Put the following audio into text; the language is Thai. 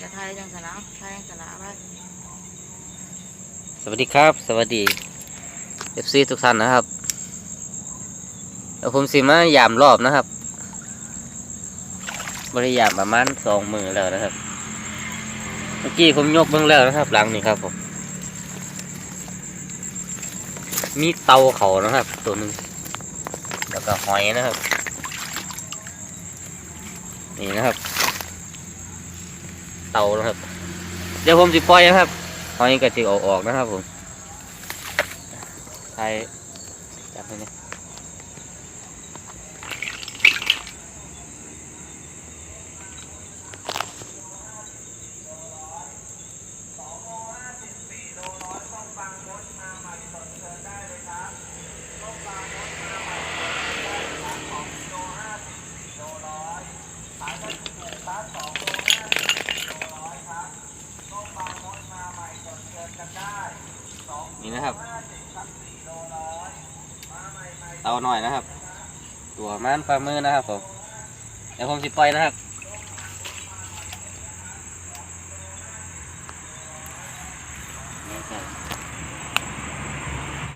จะไทยจังสนะไทยจังสนะไปสวัสดีครับ สวัสดีเอฟซีทุกท่านนะครับเดี๋ยวผมสิมายามรอบนะครับ บริยามประมาณสองมือแล้วนะครับ เมื่อกี้ผมยกเบื้องแล้วนะครับ หลังนี้ครับผมมีเตาเขานะครับ ตัวหนึ่งแล้วก็หอยนะครับ นี่นะครับ เตานะครับ เดี๋ยวผมสิปล่อยนะครับหอยกระจิกออกออกนะครับผมใช้จับไปเนี่ย นี่นะครับ เตาหน่อยนะครับ ตัวม่านปลามือนะครับผมเดี๋ยวผมจิปอยนะครับนี่ครับ